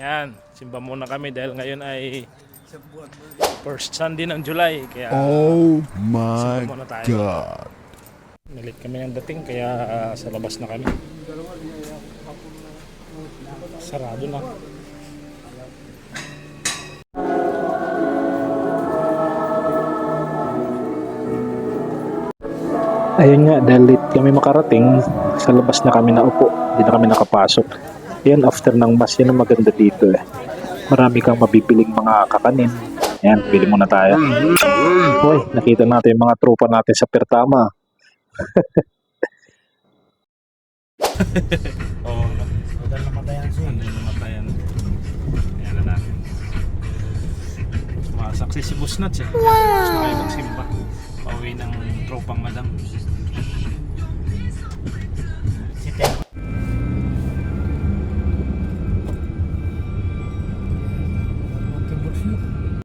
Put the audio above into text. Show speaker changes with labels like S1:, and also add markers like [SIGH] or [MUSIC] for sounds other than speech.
S1: Yan, simba muna kami dahil ngayon ay first Sunday ng July. Kaya
S2: Oh my
S1: simba muna tayo.
S2: god.
S1: Nalit kami ng dating kaya ah, sa labas na kami. Sarado na. Ayun nga, dahil late kami makarating, sa labas na kami naupo. Hindi na kami nakapasok. Yan, after ng mas, yan ang maganda dito eh. Marami kang mabibiling mga kakanin. Yan, bili muna tayo. Hoy, nakita natin yung mga tropa natin sa Pertama. [LAUGHS] Oo. Oh, Sandal namatayan siya. Sandal namatayan. Ayan na natin. Sumasaksi si Busnats eh. Wow! Gusto kayo magsimba. Pauwi ng tropang madam.